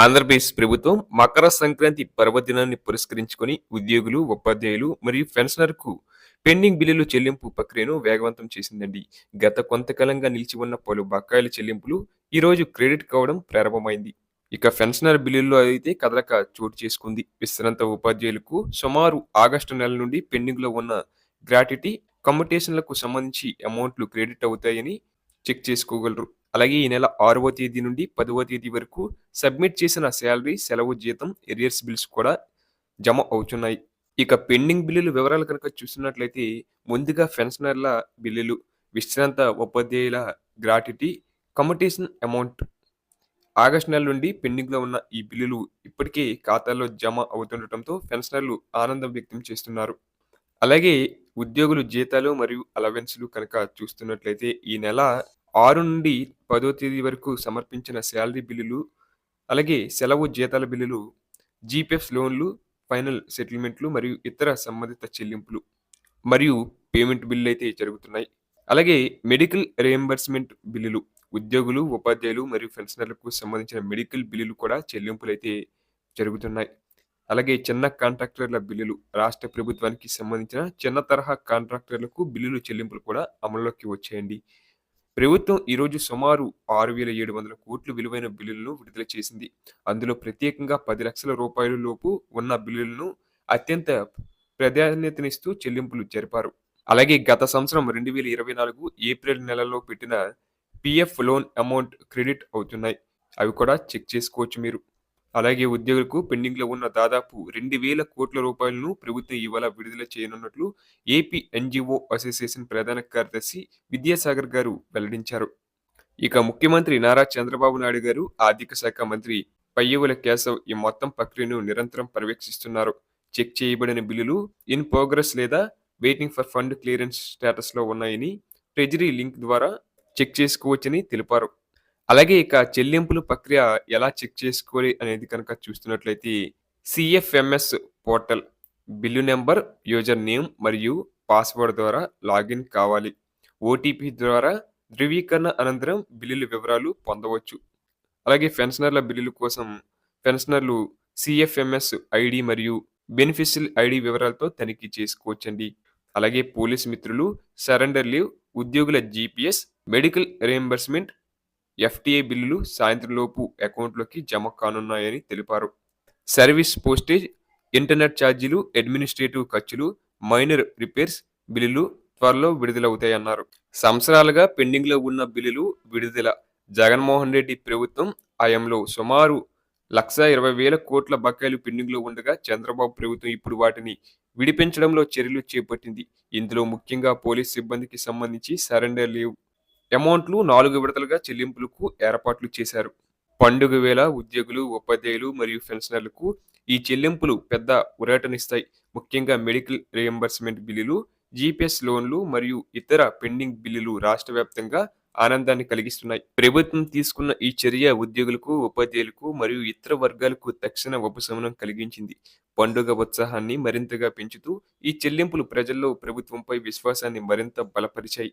ఆంధ్రప్రదేశ్ ప్రభుత్వం మకర సంక్రాంతి పర్వదినాన్ని పురస్కరించుకొని ఉద్యోగులు ఉపాధ్యాయులు మరియు పెన్షనర్కు పెండింగ్ బిల్లులు చెల్లింపు ప్రక్రియను వేగవంతం చేసిందండి. గత కొంతకాలంగా నిలిచి ఉన్న పలు బకాయిల చెల్లింపులు ఈరోజు క్రెడిట్ కావడం ప్రారంభమైంది. ఇక పెన్షనర్ బిల్లుల్లో అయితే కదలక చోటు చేసుకుంది. విశ్రాంత ఉపాధ్యాయులకు సుమారు ఆగస్టు నెల నుండి పెండింగ్లో ఉన్న గ్రాట్యుటీ కమ్యూటేషన్లకు సంబంధించి అమౌంట్లు క్రెడిట్ అవుతాయని చెక్ చేసుకోగలరు. అలాగే ఈ నెల ఆరవ తేదీ నుండి పదవ తేదీ వరకు సబ్మిట్ చేసిన శాలరీ సెలవు జీతం ఎరియర్స్ బిల్స్ కూడా జమ అవుతున్నాయి. ఇక పెండింగ్ బిల్లుల వివరాలు కనుక చూసినట్లయితే ముందుగా పెన్షనర్ల బిల్లులు విశ్రాంత ఉపాధ్యాయుల గ్రాట్యుటీ కమ్యూటేషన్ అమౌంట్. ఆగస్టు నెల నుండి పెండింగ్లో ఉన్న ఈ బిల్లులు ఇప్పటికే ఖాతాల్లో జమ అవుతుండటంతో పెన్షనర్లు ఆనందం వ్యక్తం చేస్తున్నారు. అలాగే ఉద్యోగులు జీతాలు మరియు అలవెన్స్లు కనుక చూస్తున్నట్లయితే ఈ నెల ఆరు నుండి పదో తేదీ వరకు సమర్పించిన శాలరీ బిల్లులు అలాగే సెలవు జీతాల బిల్లులు జీపీఎఫ్ లోన్లు ఫైనల్ సెటిల్మెంట్లు మరియు ఇతర సంబంధిత చెల్లింపులు మరియు పేమెంట్ బిల్లు అయితే జరుగుతున్నాయి. అలాగే మెడికల్ రియంబర్స్మెంట్ బిల్లులు ఉద్యోగులు ఉపాధ్యాయులు మరియు పెన్షనర్లకు సంబంధించిన మెడికల్ బిల్లులు కూడా చెల్లింపులు అయితే జరుగుతున్నాయి. అలాగే చిన్న కాంట్రాక్టర్ల బిల్లులు రాష్ట్ర ప్రభుత్వానికి సంబంధించిన చిన్న తరహా కాంట్రాక్టర్లకు బిల్లులు చెల్లింపులు కూడా అమల్లోకి వచ్చాయండి. ప్రభుత్వం ఈరోజు సుమారు ఆరు వేల ఏడు వందల కోట్లు విలువైన బిల్లులను విడుదల చేసింది. అందులో ప్రత్యేకంగా పది లక్షల రూపాయల లోపు ఉన్న బిల్లులను అత్యంత ప్రాధాన్యతనిస్తూ చెల్లింపులు జరిపారు. అలాగే గత సంవత్సరం రెండు వేల ఇరవై నాలుగు ఏప్రిల్ నెలలో పెట్టిన పిఎఫ్ లోన్ అమౌంట్ క్రెడిట్ అవుతున్నాయి. అవి కూడా చెక్ చేసుకోవచ్చు మీరు. అలాగే ఉద్యోగులకు పెండింగ్లో ఉన్న దాదాపు రెండు వేల కోట్ల రూపాయలను ప్రభుత్వం ఇవాళ విడుదల చేయనున్నట్లు ఏపీ ఎన్జిఓ అసోసియేషన్ ప్రధాన కార్యదర్శి విద్యాసాగర్ గారు వెల్లడించారు. ఇక ముఖ్యమంత్రి నారా చంద్రబాబు నాయుడు గారు ఆర్థిక శాఖ మంత్రి పయ్యవుల కేశవ్ ఈ మొత్తం ప్రక్రియను నిరంతరం పర్యవేక్షిస్తున్నారు. చెక్ చేయబడిన బిల్లులు ఇన్ ప్రోగ్రెస్ లేదా వెయిటింగ్ ఫర్ ఫండ్ క్లియరెన్స్ స్టేటస్లో ఉన్నాయని ట్రెజరీ లింక్ ద్వారా చెక్ చేసుకోవచ్చని తెలిపారు. అలాగే ఇక చెల్లింపుల ప్రక్రియ ఎలా చెక్ చేసుకోవాలి అనేది కనుక చూస్తున్నట్లయితే CFMS portal bill number user name మరియు పాస్వర్డ్ ద్వారా లాగిన్ కావాలి. ఓటీపీ ద్వారా ధృవీకరణ అనంతరం బిల్లుల వివరాలు పొందవచ్చు. అలాగే పెన్షనర్ల బిల్లుల కోసం పెన్షనర్లు సిఎఫ్ఎంఎస్ ఐడి మరియు బెనిఫిషియల్ ఐడి వివరాలతో తనిఖీ చేసుకోవచ్చండి. అలాగే పోలీస్ మిత్రులు సరెండర్ లీవ్ ఉద్యోగుల జీపీఎస్ మెడికల్ రియంబర్స్మెంట్ ఎఫ్టీఏ బిల్లులు సాయంత్రంలోపు అకౌంట్లోకి జమ కానున్నాయని తెలిపారు. సర్వీస్ పోస్టేజ్ ఇంటర్నెట్ ఛార్జీలు అడ్మినిస్ట్రేటివ్ ఖర్చులు మైనర్ రిపేర్స్ బిల్లులు త్వరలో విడుదలవుతాయన్నారు. సంవత్సరాలుగా పెండింగ్లో ఉన్న బిల్లులు విడుదల. జగన్మోహన్ రెడ్డి ప్రభుత్వం ఆయంలో సుమారు లక్ష ఇరవై వేల కోట్ల బకాయిలు పెండింగ్లో ఉండగా చంద్రబాబు ప్రభుత్వం ఇప్పుడు వాటిని విడిపించడంలో చర్యలు చేపట్టింది. ఇందులో ముఖ్యంగా పోలీస్ సిబ్బందికి సంబంధించి సరెండర్ లీవ్. అమౌంట్లు నాలుగు విడతలుగా చెల్లింపులకు ఏర్పాట్లు చేశారు. పండుగ వేళ ఉద్యోగులు ఉపాధ్యాయులు మరియు పెన్షనర్లకు ఈ చెల్లింపులు పెద్ద ఉరాటనిస్తాయి ముఖ్యంగా మెడికల్ రియంబర్స్మెంట్ బిల్లులు జీపీఎస్ లోన్లు మరియు ఇతర పెండింగ్ బిల్లులు రాష్ట్ర వ్యాప్తంగా ఆనందాన్ని కలిగిస్తున్నాయి. ప్రభుత్వం తీసుకున్న ఈ చర్య ఉద్యోగులకు ఉపాధ్యాయులకు మరియు ఇతర వర్గాలకు తక్షణ ఉపశమనం కలిగించింది. పండుగ ఉత్సాహాన్ని మరింతగా పెంచుతూ ఈ చెల్లింపులు ప్రజల్లో ప్రభుత్వంపై విశ్వాసాన్ని మరింత బలపరిచాయి.